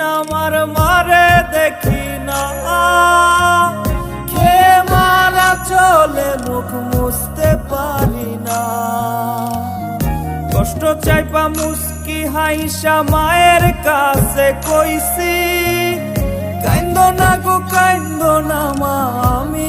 আমার মারে দেখি না। খে মারা চলে মুখ মুছতে পারি না। কষ্ট চাইপা মুস্কি হাইসা মায়ের কাছে কইছি, কাইন্দ না গো, কাইন্দ না মা, আমি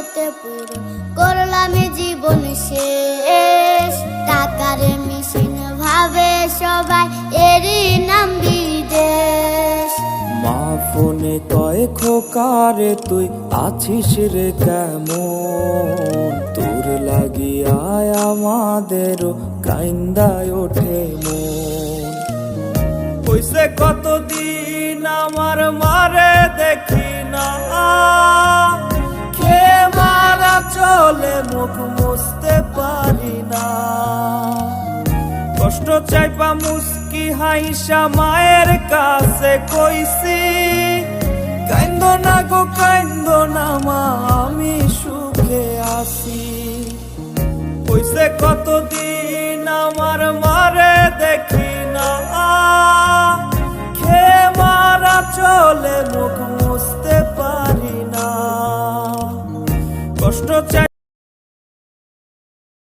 ইচ্ছে পুরো করলাম জীবন শেষ। টাকার মিশিন ভাবে সবাই এরই নাম বিদেশ। মা ফোনে কয় খোকারে তুই আছিস রে কেমন? তোর লাগিয়ায় আমাদেরও কাইন্দায় ওঠে মন। কইছে কতদিন আমার মারে দেখি? কষ্ট চাইপা মুস্কি হাইসা মায়ের কাছে কইছি, কাইন্দ না গো, কাইন্দ না মা, আমি সুখে আছি। কইছে, কতদিন আমার মারে দেখি না খে মারা চলে